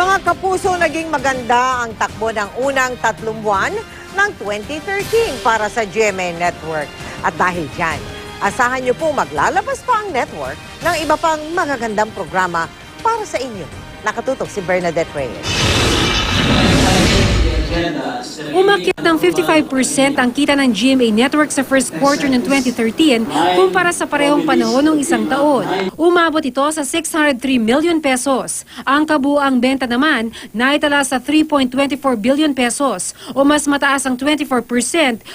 Mga kapuso, naging maganda ang takbo ng unang tatlong buwan ng 2013 para sa GMA Network. At dahil dyan, asahan niyo po maglalabas pa ang network ng iba pang magagandang programa para sa inyo. Nakatutok si Bernadette Reyes. Umakyat ng 55% ang kita ng GMA Network sa first quarter ng 2013 kumpara sa parehong panahon ng isang taon. Umabot ito sa 603 million pesos. Ang kabuang benta naman naitala sa 3.24 billion pesos o mas mataas ang 24%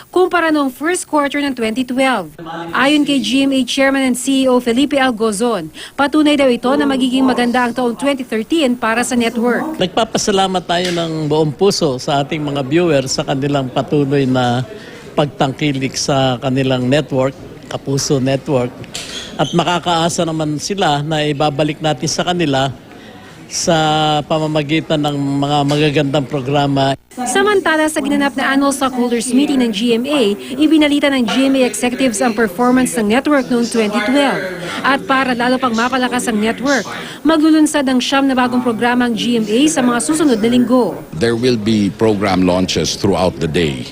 kumpara noong first quarter ng 2012. Ayon kay GMA Chairman and CEO Felipe Algozon, patunay daw ito na magiging maganda ang taong 2013 para sa network. Nagpapasalamat tayo ng buong puso sa ating mga viewers sa kanilang patuloy na pagtangkilik sa kanilang network, Kapuso Network. At makakaasa naman sila na ibabalik natin sa kanila sa pamamagitan ng mga magagandang programa Samantala sa ginanap na annual stockholders meeting ng GMA, ibinalita ng GMA executives ang performance ng network noong 2012. At para lalo pang mapalakas ang network, maglulunsad ng siyam na bagong programa ang GMA sa mga susunod na linggo. there will be program launches throughout the day.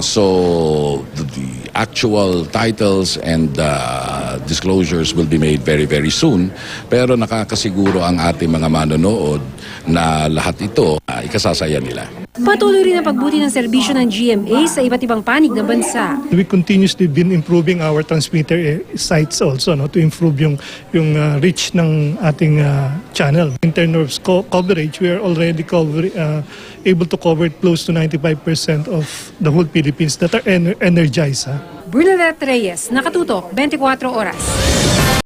So the, the actual titles and uh, disclosures will be made very very soon. Pero nakakasiguro ang ating mga manonood na lahat ito uh, ikasasaya nila. Patuloy rin ang pagbuti ng serbisyo ng GMA sa iba't ibang panig ng bansa. we continuously been improving our transmitter eh, sites also no to improve yung yung uh, reach ng ating uh, channel in terms of co- coverage we are already cover, uh, able to cover close to 95% of the whole Philippines that are ener- energized ha? Bernadette Reyes, Nakatutok, 24 Oras.